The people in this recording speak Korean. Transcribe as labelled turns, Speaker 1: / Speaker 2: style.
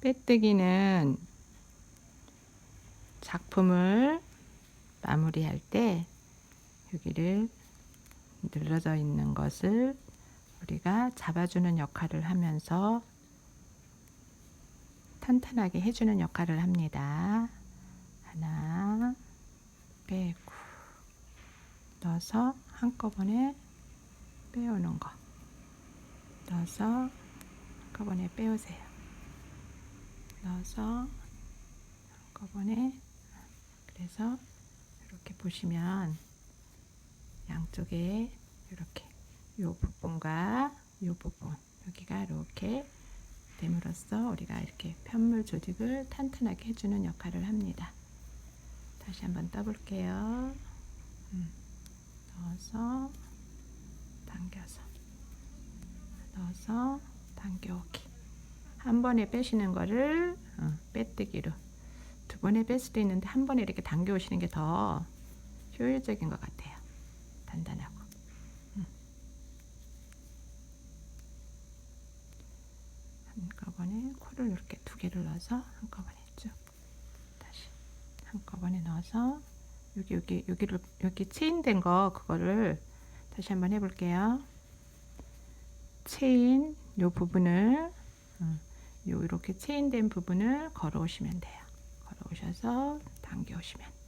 Speaker 1: 빼뜨기는 작품을 마무리할 때 여기를 늘어져 있는 것을 우리가 잡아주는 역할을 하면서 탄탄하게 해주는 역할을 합니다. 하나 빼고 넣어서 한꺼번에 빼오는 거 넣어서 한꺼번에 빼오세요. 넣어서 한꺼번에 그래서 이렇게 보시면 양쪽에 이렇게 요 부분과 요 부분 여기가 이렇게 됨으로써 우리가 이렇게 편물 조직을 탄탄하게 해주는 역할을 합니다. 다시 한번 떠볼게요. 음, 넣어서 당겨서 넣어서 당겨오기 한 번에 빼시는 거를 어, 빼뜨기로 두 번에 뺄 수도 있는데 한 번에 이렇게 당겨 오시는 게 더 효율적인 것 같아요. 단단하고. 음. 한꺼번에 코를 이렇게 두 개를 넣어서 한꺼번에 쭉 다시 한꺼번에 넣어서 여기 여기 여기를 여기 체인된 거 그거를 다시 한번 해볼게요. 체인 요 부분을 음, 요 이렇게 체인된 부분을 걸어 오시면 돼요. 걸어 오셔서 당겨 오시면